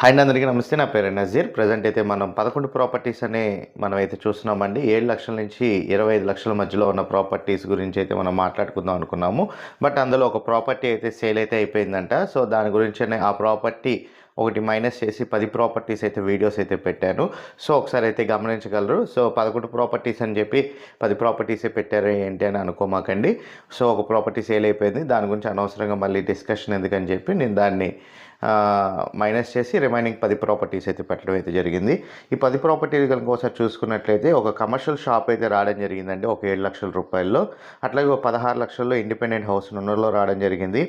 Hi అండి, అందరికీ నమస్తే నా పేరు నజీర్. ప్రజెంట్ అయితే మనం పదకొండు ప్రాపర్టీస్ అనే మనం అయితే చూస్తున్నామండి. ఏడు లక్షల నుంచి ఇరవై ఐదు లక్షల మధ్యలో ఉన్న ప్రాపర్టీస్ గురించి అయితే మనం మాట్లాడుకుందాం అనుకున్నాము. బట్ అందులో ఒక ప్రాపర్టీ అయితే సేల్ అయితే అయిపోయిందంట. సో దాని గురించి ఆ ప్రాపర్టీ ఒకటి మైనస్ చేసి పది ప్రాపర్టీస్ అయితే వీడియోస్ అయితే పెట్టాను. సో ఒకసారి అయితే గమనించగలరు. సో పదకొండు ప్రాపర్టీస్ అని చెప్పి పది ప్రాపర్టీసే పెట్టారు ఏంటి అని అనుకోమాకండి. సో ఒక ప్రాపర్టీ సేల్ అయిపోయింది. దాని గురించి అనవసరంగా మళ్ళీ డిస్కషన్ ఎందుకని చెప్పి నేను దాన్ని మైనస్ చేసి రిమైనింగ్ పది ప్రాపర్టీస్ అయితే పెట్టడం అయితే జరిగింది. ఈ పది ప్రాపర్టీలు కనుక ఒకసారి చూసుకున్నట్లయితే ఒక కమర్షియల్ షాప్ అయితే రావడం జరిగిందండి ఒక ఏడు లక్షల రూపాయల్లో. అట్లాగే ఒక పదహారు లక్షల్లో ఇండిపెండెంట్ హౌస్ నున్నూరులో రావడం జరిగింది.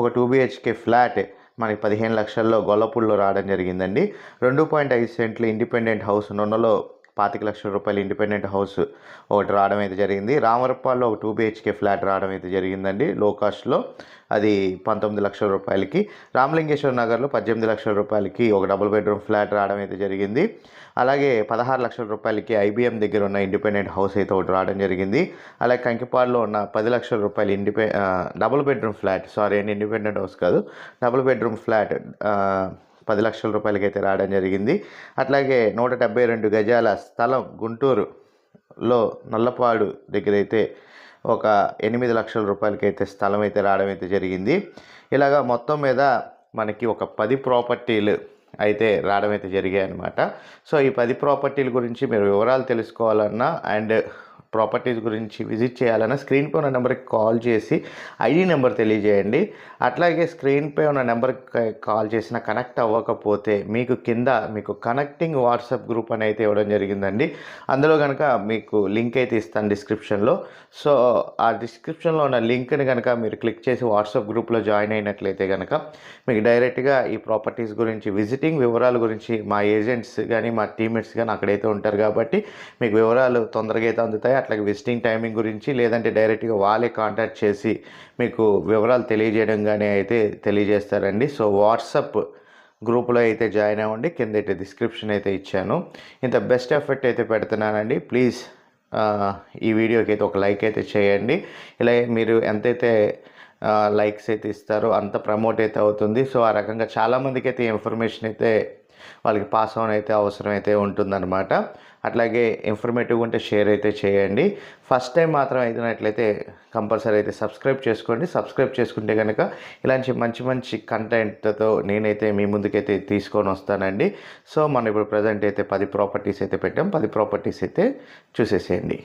ఒక టూ బిహెచ్కే ఫ్లాట్ మనకి పదిహేను లక్షల్లో గొల్లపూడిలో రావడం జరిగిందండి. రెండు పాయింట్ ఐదు సెంట్లు ఇండిపెండెంట్ హౌస్ నున్నలో పాతిక లక్షల రూపాయలు ఇండిపెండెంట్ హౌస్ ఒకటి రావడం అయితే జరిగింది. రామరప్పాల్లో ఒక టూ బిహెచ్కే ఫ్లాట్ రావడం అయితే జరిగిందండి. లో కాస్ట్లో అది పంతొమ్మిది లక్షల రూపాయలకి. రామలింగేశ్వర నగర్లో పద్దెనిమిది లక్షల రూపాయలకి ఒక డబుల్ బెడ్రూమ్ ఫ్లాట్ రావడం అయితే జరిగింది. అలాగే పదహారు లక్షల రూపాయలకి ఐబీఎం దగ్గర ఉన్న ఇండిపెండెంట్ హౌస్ అయితే ఒకటి రావడం జరిగింది. అలాగే కంకిపాడులో ఉన్న పది లక్షల రూపాయలు ఇండిపె డబుల్ బెడ్రూమ్ ఫ్లాట్ సారీ అండి ఇండిపెండెంట్ హౌస్ కాదు డబుల్ బెడ్రూమ్ ఫ్లాట్ పది లక్షల రూపాయలకి అయితే రావడం జరిగింది. అట్లాగే నూట డెబ్బై రెండు గజాల స్థలం గుంటూరులో నల్లపాడు దగ్గర అయితే ఒక ఎనిమిది లక్షల రూపాయలకి అయితే స్థలం అయితే రావడం అయితే జరిగింది. ఇలాగా మొత్తం మీద మనకి ఒక పది ప్రాపర్టీలు అయితే రావడం అయితే జరిగాయి అనమాట సో ఈ పది ప్రాపర్టీల గురించి మీరు వివరాలు తెలుసుకోవాలన్నా అండ్ ప్రాపర్టీస్ గురించి విజిట్ చేయాలన్నా స్క్రీన్పై ఉన్న నెంబర్కి కాల్ చేసి ఐడి నెంబర్ తెలియజేయండి. అట్లాగే స్క్రీన్పై ఉన్న నెంబర్కి కాల్ చేసిన కనెక్ట్ అవ్వకపోతే మీకు కింద మీకు కనెక్టింగ్ వాట్సాప్ గ్రూప్ అని అయితే ఇవ్వడం జరిగిందండి. అందులో కనుక మీకు లింక్ అయితే ఇస్తాను డిస్క్రిప్షన్లో. సో ఆ డిస్క్రిప్షన్లో ఉన్న లింక్ని కనుక మీరు క్లిక్ చేసి వాట్సాప్ గ్రూప్లో జాయిన్ అయినట్లయితే కనుక మీకు డైరెక్ట్గా ఈ ప్రాపర్టీస్ గురించి విజిటింగ్ వివరాల గురించి మా ఏజెంట్స్ కానీ మా టీమ్మేట్స్ కానీ అక్కడైతే ఉంటారు కాబట్టి మీకు వివరాలు తొందరగా అయితే అందుతాయి. అట్లాగే విజిటింగ్ టైమింగ్ గురించి లేదంటే డైరెక్ట్గా వాళ్ళే కాంటాక్ట్ చేసి మీకు వివరాలు తెలియజేయడం కానీ అయితే తెలియజేస్తారండి. సో వాట్సప్ గ్రూప్లో అయితే జాయిన్ అవ్వండి. కింద అయితే డిస్క్రిప్షన్ అయితే ఇచ్చాను. ఇంత బెస్ట్ ఎఫెక్ట్ అయితే పెడుతున్నానండి. ప్లీజ్ ఈ వీడియోకి అయితే ఒక లైక్ అయితే చేయండి. ఇలా మీరు ఎంతైతే లైక్స్ అయితే ఇస్తారో అంత ప్రమోట్ అయితే అవుతుంది. సో ఆ రకంగా చాలామందికి అయితే ఇన్ఫర్మేషన్ అయితే వాళ్ళకి పాస్ ఆన్ అయితే అవసరం అయితే ఉంటుందన్నమాట. అట్లాగే ఇన్ఫర్మేటివ్ ఉంటే షేర్ అయితే చేయండి. ఫస్ట్ టైం మాత్రం అయినట్లయితే కంపల్సరీ అయితే సబ్స్క్రైబ్ చేసుకోండి. సబ్స్క్రైబ్ చేసుకుంటే కనుక ఇలాంటి మంచి మంచి కంటెంట్తో నేనైతే మీ ముందుకైతే తీసుకొని వస్తానండి. సో మనం ఇప్పుడు ప్రజెంట్ అయితే పది ప్రాపర్టీస్ అయితే పెట్టాం. పది ప్రాపర్టీస్ అయితే చూసేసేయండి.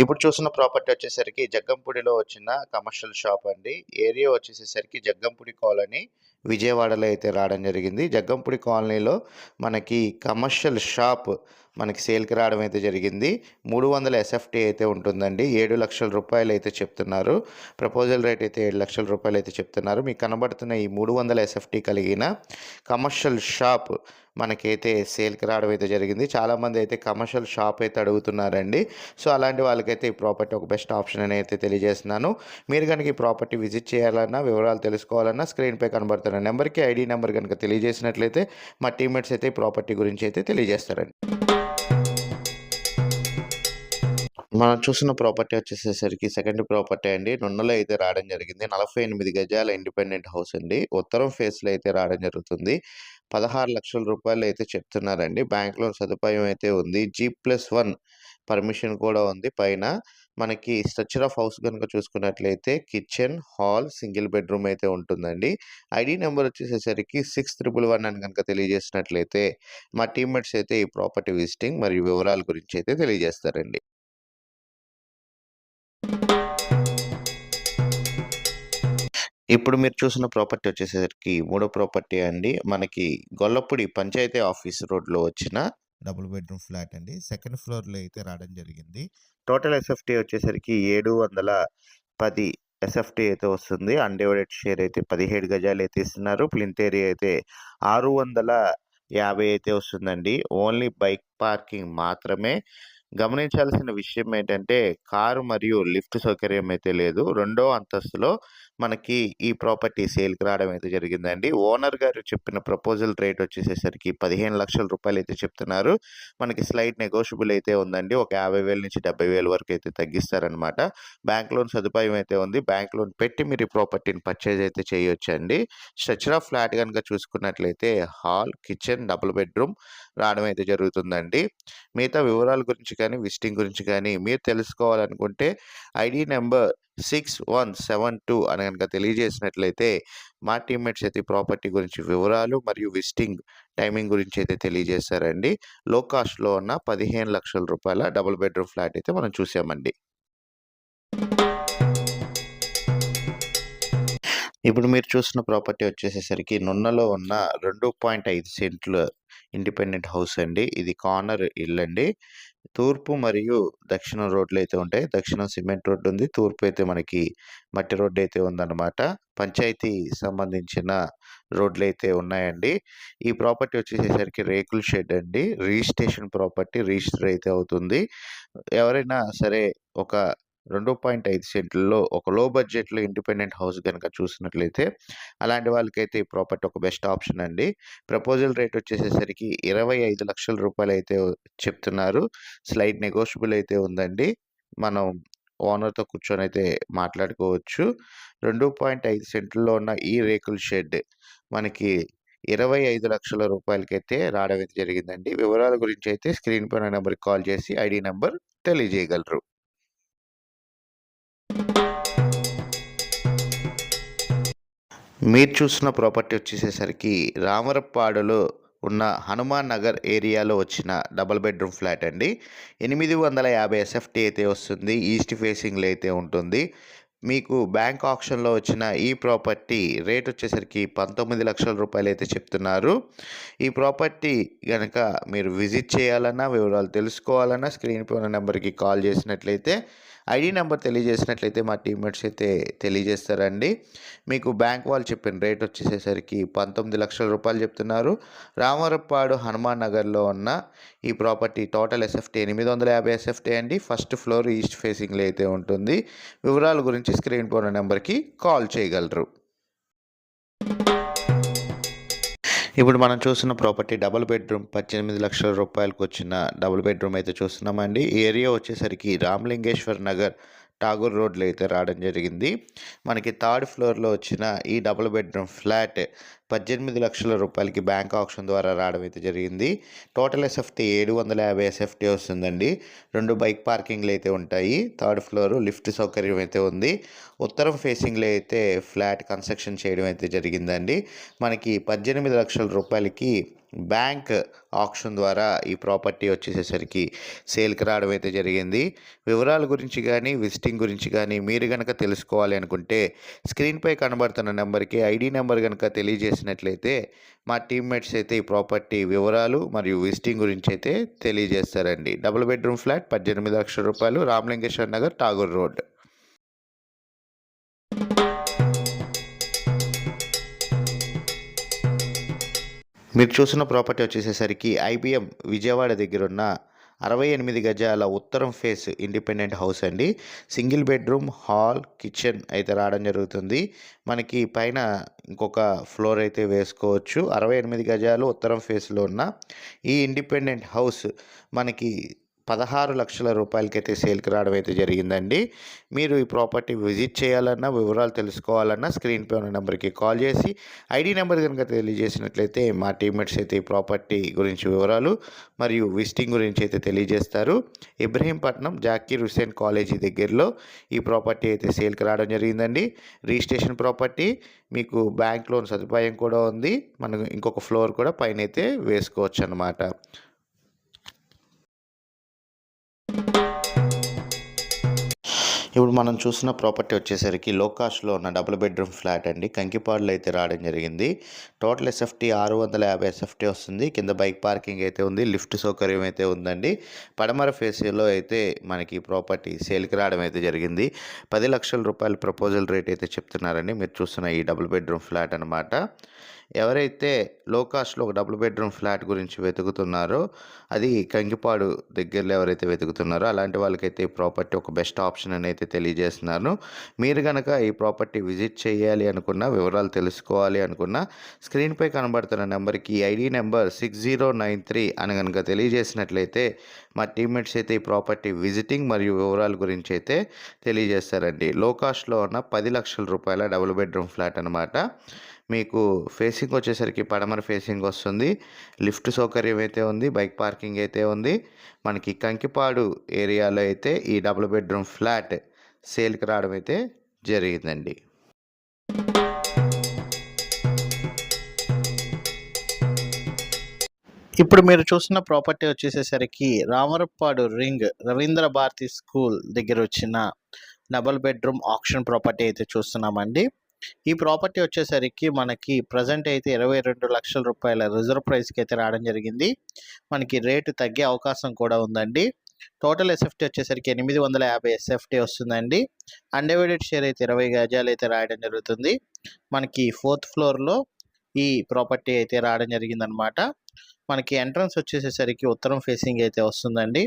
ఇప్పుడు చూసిన ప్రాపర్టీ వచ్చేసరికి జగ్గంపూడిలో వచ్చిన కమర్షియల్ షాప్ అండి. ఏరియా వచ్చేసేసరికి జగ్గంపూడి కాలనీ. విజయవాడలో అయితే రావడం జరిగింది. జగ్గంపూడి కాలనీలో మనకి కమర్షియల్ షాప్ మనకి సేల్కి రావడం అయితే జరిగింది. మూడు వందల ఎస్ఎఫ్టీ అయితే ఉంటుందండి. ఏడు లక్షల రూపాయలు అయితే చెప్తున్నారు. ప్రపోజల్ రేట్ అయితే ఏడు లక్షల రూపాయలు అయితే చెప్తున్నారు. మీకు కనబడుతున్న ఈ మూడు వందల ఎస్ఎఫ్టీ కలిగిన కమర్షియల్ షాప్ మనకైతే సేల్కి రావడం అయితే జరిగింది. చాలామంది అయితే కమర్షియల్ షాప్ అయితే అడుగుతున్నారండి. సో అలాంటి వాళ్ళకైతే ఈ ప్రాపర్టీ ఒక బెస్ట్ ఆప్షన్ అని అయితే తెలియజేస్తున్నాను. మీరు కనుక ఈ ప్రాపర్టీ విజిట్ చేయాలన్నా వివరాలు తెలుసుకోవాలన్నా స్క్రీన్పై కనబడుతుంది కనబడుతున్న నెంబర్కి ఐడి నెంబర్ కనుక తెలియజేసినట్లయితే మా టీమ్మేట్స్ అయితే ప్రాపర్టీ గురించి అయితే తెలియజేస్తారండి. మనం చూసిన ప్రాపర్టీ వచ్చేసేసరికి సెకండ్ ప్రాపర్టీ అండి. నున్నలో అయితే రావడం జరిగింది. నలభై ఎనిమిది గజాల ఇండిపెండెంట్ హౌస్ అండి. ఉత్తరం ఫేస్లో అయితే రావడం జరుగుతుంది. పదహారు లక్షల రూపాయలు అయితే చెప్తున్నారండి. బ్యాంక్ లోన్ సదుపాయం అయితే ఉంది. జీ ప్లస్ వన్ పర్మిషన్ కూడా ఉంది పైన. మనకి స్ట్రక్చర్ ఆఫ్ హౌస్ కనుక చూసుకున్నట్లయితే కిచెన్ హాల్ సింగిల్ బెడ్రూమ్ అయితే ఉంటుందండి. ఐడి నెంబర్ వచ్చేసేసరికి సిక్స్ త్రిపుల్ వన్ అని కనుక తెలియజేసినట్లయితే మా టీమ్మేట్స్ అయితే ఈ ప్రాపర్టీ విజిటింగ్ మరియు వివరాల గురించి అయితే తెలియజేస్తారండి. ఇప్పుడు మీరు చూసిన ప్రాపర్టీ వచ్చేసరికి మూడో ప్రాపర్టీ అండి. మనకి గొల్లపూడి పంచాయతీ ఆఫీస్ రోడ్లో వచ్చిన డబుల్ బెడ్రూమ్ ఫ్లాట్ అండి. సెకండ్ ఫ్లోర్లో అయితే రావడం జరిగింది. టోటల్ ఎస్ఎఫ్టీ వచ్చేసరికి ఏడు వందల పది ఎస్ఎఫ్టీ అయితే వస్తుంది. అన్డివైడెడ్ షేర్ అయితే పదిహేడు గజాలు అయితే ఇస్తున్నారు. ప్లింత్ ఏరియా అయితే ఆరు వందల యాభై అయితే వస్తుందండి. ఓన్లీ బైక్ పార్కింగ్ మాత్రమే. గమనించాల్సిన విషయం ఏంటంటే కారు మరియు లిఫ్ట్ సౌకర్యం అయితే లేదు. రెండో అంతస్తులో మనకి ఈ ప్రాపర్టీ సేల్కి రావడం అయితే జరిగిందండి. ఓనర్ గారు చెప్పిన ప్రపోజల్ రేట్ వచ్చేసేసరికి పదిహేను లక్షల రూపాయలు అయితే చెప్తున్నారు. మనకి స్లైట్ నెగోషియబుల్ అయితే ఉందండి. ఒక యాభై వేల నుంచి డెబ్బై వేల వరకు అయితే తగ్గిస్తారనమాట బ్యాంక్ లోన్ సదుపాయం అయితే ఉంది. బ్యాంక్ లోన్ పెట్టి మీరు ఈ ప్రాపర్టీని పర్చేజ్ అయితే చేయొచ్చండి. స్ట్రక్చర్ ఆఫ్ ఫ్లాట్ కనుక చూసుకున్నట్లయితే హాల్ కిచెన్ డబుల్ బెడ్రూమ్ రావడం అయితే జరుగుతుందండి. మిగతా వివరాల గురించి కానీ విజిటింగ్ గురించి కానీ మీరు తెలుసుకోవాలనుకుంటే ID number six one seven two అని కనుక తెలియజేసినట్లయితే మా టీమ్మేట్స్ అయితే ప్రాపర్టీ గురించి వివరాలు మరియు విజిటింగ్ టైమింగ్ గురించి అయితే తెలియజేశారండి లో కాస్ట్లో ఉన్న పదిహేను లక్షల రూపాయల డబుల్ బెడ్రూమ్ ఫ్లాట్ అయితే మనం చూసామండి. ఇప్పుడు మీరు చూస్తున్న ప్రాపర్టీ వచ్చేసేసరికి నున్నలో ఉన్న రెండు పాయింట్ ఐదు సెంట్ల ఇండిపెండెంట్ హౌస్ అండి. ఇది కార్నర్ ఇల్లు అండి. తూర్పు మరియు దక్షిణ రోడ్లు అయితే ఉంటాయి. దక్షిణం సిమెంట్ రోడ్డు ఉంది. తూర్పు అయితే మనకి మట్టి రోడ్డు అయితే ఉందన్నమాట. పంచాయతీ సంబంధించిన రోడ్లు అయితే ఉన్నాయండి. ఈ ప్రాపర్టీ వచ్చేసేసరికి రేకుల షెడ్ అండి. రిజిస్ట్రేషన్ ప్రాపర్టీ రిజిస్టర్ అయితే అవుతుంది. ఎవరైనా సరే ఒక రెండు పాయింట్ ఐదు సెంట్లలో ఒక లో బడ్జెట్లో ఇండిపెండెంట్ హౌస్ కనుక చూసినట్లయితే అలాంటి వాళ్ళకైతే ఈ ప్రాపర్టీ ఒక బెస్ట్ ఆప్షన్ అండి. ప్రపోజల్ రేట్ వచ్చేసేసరికి ఇరవై ఐదు లక్షల రూపాయలు అయితే చెప్తున్నారు. స్లైట్ నెగోషియబుల్ అయితే ఉందండి. మనం ఓనర్తో కూర్చొని అయితే మాట్లాడుకోవచ్చు. రెండు పాయింట్ ఐదు సెంట్లలో ఉన్న ఈ రేకుల షెడ్ మనకి ఇరవై ఐదు లక్షల రూపాయలకైతే రావడం అయితే జరిగిందండి. వివరాల గురించి అయితే స్క్రీన్ పైన నెంబర్కి కాల్ చేసి ఐడి నెంబర్ తెలియజేయగలరు. మీరు చూసిన ప్రాపర్టీ వచ్చేసేసరికి రామరపాడులో ఉన్న హనుమాన్ నగర్ ఏరియాలో వచ్చిన డబల్ బెడ్రూమ్ ఫ్లాట్ అండి. ఎనిమిది వందల యాభై ఎస్ఎఫ్టీ అయితే వస్తుంది. ఈస్ట్ ఫేసింగ్లో అయితే ఉంటుంది. మీకు బ్యాంక్ ఆప్షన్లో వచ్చిన ఈ ప్రాపర్టీ రేట్ వచ్చేసరికి పంతొమ్మిది లక్షల రూపాయలు అయితే చెప్తున్నారు. ఈ ప్రాపర్టీ కనుక మీరు విజిట్ చేయాలన్నా వివరాలు తెలుసుకోవాలన్నా స్క్రీన్ పైన నెంబర్కి కాల్ చేసినట్లయితే ఐడి నెంబర్ తెలియజేసినట్లయితే మా టీమ్మేట్స్ అయితే తెలియజేస్తారండి. మీకు బ్యాంక్ వాళ్ళు చెప్పిన రేట్ వచ్చేసేసరికి పంతొమ్మిది లక్షల రూపాయలు చెప్తున్నారు. రామరప్పాడు హనుమాన్ నగర్లో ఉన్న ఈ ప్రాపర్టీ టోటల్ ఎస్ఎఫ్టీ ఎనిమిది వందల యాభై ఎస్ఎఫ్టీ అండి. ఫస్ట్ ఫ్లోర్ ఈస్ట్ ఫేసింగ్లో అయితే ఉంటుంది. వివరాల గురించి స్క్రీన్ పైన నెంబర్కి కాల్ చేయగలరు. ఇప్పుడు మనం చూస్తున్న ప్రాపర్టీ డబుల్ బెడ్రూమ్ పద్దెనిమిది లక్షల రూపాయలకు వచ్చిన డబుల్ బెడ్రూమ్ అయితే చూస్తున్నామండి. ఈ ఏరియా వచ్చేసరికి రామలింగేశ్వర్ నగర్ ఠాగూర్ రోడ్లో అయితే రావడం జరిగింది. మనకి థర్డ్ ఫ్లోర్లో వచ్చిన ఈ డబుల్ బెడ్రూమ్ ఫ్లాట్ పద్దెనిమిది లక్షల రూపాయలకి బ్యాంక్ ఆప్షన్ ద్వారా రావడం అయితే జరిగింది. టోటల్ ఎస్ఎఫ్టీ ఏడు వందల యాభై ఎస్ఎఫ్టీ వస్తుందండి. రెండు బైక్ పార్కింగ్లు అయితే ఉంటాయి. థర్డ్ ఫ్లోర్ లిఫ్ట్ సౌకర్యం అయితే ఉంది. ఉత్తరం ఫేసింగ్లో అయితే ఫ్లాట్ కన్స్ట్రక్షన్ చేయడం అయితే జరిగిందండి. మనకి పద్దెనిమిది లక్షల రూపాయలకి బ్యాంక్ ఆప్షన్ ద్వారా ఈ ప్రాపర్టీ వచ్చేసేసరికి సేల్కి రావడం అయితే జరిగింది. వివరాల గురించి కానీ విజిటింగ్ గురించి కానీ మీరు కనుక తెలుసుకోవాలి అనుకుంటే స్క్రీన్పై కనబడుతున్న నెంబర్కి ఐడి నెంబర్ కనుక తెలియజేసినట్లయితే మా టీమ్మేట్స్ అయితే ఈ ప్రాపర్టీ వివరాలు మరియు విజిటింగ్ గురించి అయితే తెలియజేస్తారండి. డబుల్ బెడ్రూమ్ ఫ్లాట్ పద్దెనిమిది లక్షల రూపాయలు రామలింగేశ్వర్ నగర్ ఠాగూర్ రోడ్. మీరు చూసిన ప్రాపర్టీ వచ్చేసేసరికి ఐబిఎం విజయవాడ దగ్గర ఉన్న అరవై ఎనిమిది గజాల ఉత్తరం ఫేస్ ఇండిపెండెంట్ హౌస్ అండి. సింగిల్ బెడ్రూమ్ హాల్ కిచెన్ అయితే రావడం జరుగుతుంది. మనకి పైన ఇంకొక ఫ్లోర్ అయితే వేసుకోవచ్చు. అరవై ఎనిమిది గజాలు ఉత్తరం ఫేస్లో ఉన్న ఈ ఇండిపెండెంట్ హౌస్ మనకి పదహారు లక్షల రూపాయలకైతే సేల్కి రావడం అయితే జరిగిందండి. మీరు ఈ ప్రాపర్టీ విజిట్ చేయాలన్నా వివరాలు తెలుసుకోవాలన్నా స్క్రీన్పై ఉన్న నెంబర్కి కాల్ చేసి ఐడి నెంబర్ కనుక తెలియజేసినట్లయితే మా టీమ్మేట్స్ అయితే ఈ ప్రాపర్టీ గురించి వివరాలు మరియు విజిటింగ్ గురించి అయితే తెలియజేస్తారు. ఇబ్రహీంపట్నం జాకీర్ హుసేన్ కాలేజీ దగ్గరలో ఈ ప్రాపర్టీ అయితే సేల్కి రావడం జరిగిందండి. రిజిస్ట్రేషన్ ప్రాపర్టీ మీకు బ్యాంక్ లోన్ సదుపాయం కూడా ఉంది. మనం ఇంకొక ఫ్లోర్ కూడా పైన అయితే వేసుకోవచ్చు అనమాట ఇప్పుడు మనం చూసిన ప్రాపర్టీ వచ్చేసరికి లోకాష్లో ఉన్న డబుల్ బెడ్రూమ్ ఫ్లాట్ అండి. కంకిపాడులో అయితే రావడం జరిగింది. టోటల్ ఎస్ఎఫ్టీ ఆరు వందల యాభై ఎస్ఎఫ్టీ వస్తుంది. కింద బైక్ పార్కింగ్ అయితే ఉంది. లిఫ్ట్ సౌకర్యం అయితే ఉందండి. పడమర ఫేసీలో అయితే మనకి ప్రాపర్టీ సేల్కి రావడం అయితే జరిగింది. పది లక్షల రూపాయల ప్రపోజల్ రేట్ అయితే చెప్తున్నారండి. మీరు చూస్తున్న ఈ డబుల్ బెడ్రూమ్ ఫ్లాట్ అనమాట ఎవరైతే లో కాస్ట్లో ఒక డబుల్ బెడ్రూమ్ ఫ్లాట్ గురించి వెతుకుతున్నారో అది కంకిపాడు దగ్గరలో ఎవరైతే వెతుకుతున్నారో అలాంటి వాళ్ళకైతే ఈ ప్రాపర్టీ ఒక బెస్ట్ ఆప్షన్ అని అయితే తెలియజేస్తున్నాను. మీరు కనుక ఈ ప్రాపర్టీ విజిట్ చేయాలి అనుకున్న వివరాలు తెలుసుకోవాలి అనుకున్న స్క్రీన్పై కనబడుతున్న నెంబర్కి ID number six zero nine three అని కనుక తెలియజేసినట్లయితే మా టీమ్మేట్స్ అయితే ఈ ప్రాపర్టీ విజిటింగ్ మరియు వివరాల గురించి అయితే తెలియజేస్తారండి. లో కాస్ట్లో ఉన్న పది లక్షల రూపాయల డబుల్ బెడ్రూమ్ ఫ్లాట్ అనమాట మీకు ఫేసింగ్ వచ్చేసరికి పడమర ఫేసింగ్ వస్తుంది. లిఫ్ట్ సౌకర్యం అయితే ఉంది బైక్ పార్కింగ్ అయితే ఉంది. మనకి కంకిపాడు ఏరియాలో అయితే ఈ డబుల్ బెడ్రూమ్ ఫ్లాట్ సేల్కి రావడం అయితే జరిగిందండి. ఇప్పుడు మీరు చూస్తున్న ప్రాపర్టీ వచ్చేసేసరికి రామరప్పాడు రింగ్ రవీంద్ర భారతి స్కూల్ దగ్గర వచ్చిన డబల్ బెడ్రూమ్ ఆప్షన్ ప్రాపర్టీ అయితే చూస్తున్నామండి. ఈ ప్రాపర్టీ వచ్చేసరికి మనకి ప్రజెంట్ అయితే ఇరవై రెండు లక్షల రూపాయల రిజర్వ్ ప్రైస్కి అయితే రావడం జరిగింది. మనకి రేటు తగ్గే అవకాశం కూడా ఉందండి. టోటల్ ఎస్ఎఫ్టీ వచ్చేసరికి ఎనిమిది వందల యాభై ఎస్ఎఫ్టీ వస్తుందండి. అన్డివైడెడ్ షేర్ అయితే ఇరవై గజాలు అయితే రాయడం జరుగుతుంది. మనకి ఫోర్త్ ఫ్లోర్లో ఈ ప్రాపర్టీ అయితే రావడం జరిగిందనమాట. మనకి ఎంట్రన్స్ వచ్చేసేసరికి ఉత్తరం ఫేసింగ్ అయితే వస్తుందండి.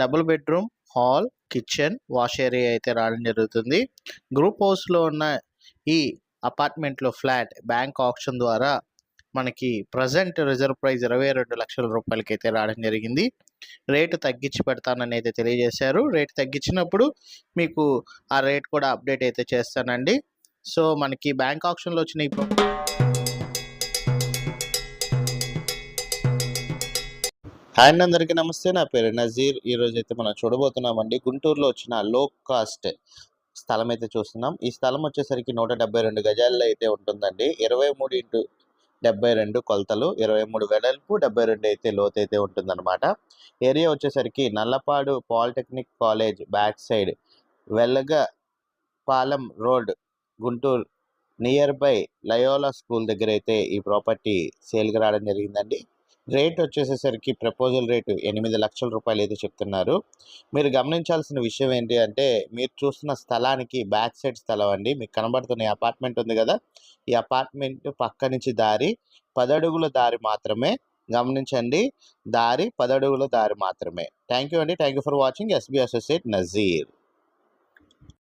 Double bedroom hall kitchen wash area అయితే రావడం జరుగుతుంది. గ్రూప్ హౌస్లో ఉన్న ఈ అపార్ట్మెంట్లో ఫ్లాట్ బ్యాంక్ ఆప్షన్ ద్వారా మనకి ప్రజెంట్ రిజర్వ్ ప్రైస్ ఇరవై రెండు లక్షల రూపాయలకి అయితే రావడం జరిగింది. రేటు తగ్గించి పెడతానని అయితే తెలియజేశారు. రేటు తగ్గించినప్పుడు మీకు ఆ రేట్ కూడా అప్డేట్ అయితే చేస్తానండి. సో మనకి బ్యాంక్ ఆప్షన్లో వచ్చిన ఈ హాయ్ అండి అందరికీ నమస్తే. నా పేరు నజీర్. ఈరోజు అయితే మనం చూడబోతున్నామండి. గుంటూరులో వచ్చిన లో కాస్ట్ స్థలం అయితే చూస్తున్నాం. ఈ స్థలం వచ్చేసరికి నూట డెబ్బై రెండు గజాల్లో అయితే ఉంటుందండి. ఇరవై మూడు ఇంటూ డెబ్బై రెండు కొలతలు ఇరవై మూడు వెడల్పు డెబ్బై రెండు అయితే లోతు అయితే ఉంటుందన్నమాట. ఏరియా వచ్చేసరికి Nallapadu polytechnic college back side Vellaga Palem road Guntur near by Loyola school దగ్గర అయితే ఈ ప్రాపర్టీ సేల్కి రావడం జరిగిందండి. రేట్ వచ్చేసేసరికి ప్రపోజల్ రేటు ఎనిమిది లక్షల రూపాయలు అయితే చెప్తున్నారు. మీరు గమనించాల్సిన విషయం ఏంటి అంటే మీరు చూస్తున్న స్థలానికి బ్యాక్ సైడ్ స్థలం అండి. మీకు కనబడుతున్న అపార్ట్మెంట్ ఉంది కదా ఈ అపార్ట్మెంట్ పక్క నుంచి దారి పదడుగుల దారి మాత్రమే. గమనించండి దారి పదడుగుల దారి మాత్రమే. థ్యాంక్ యూ అండి. Thank you for watching SB associate Nazeer.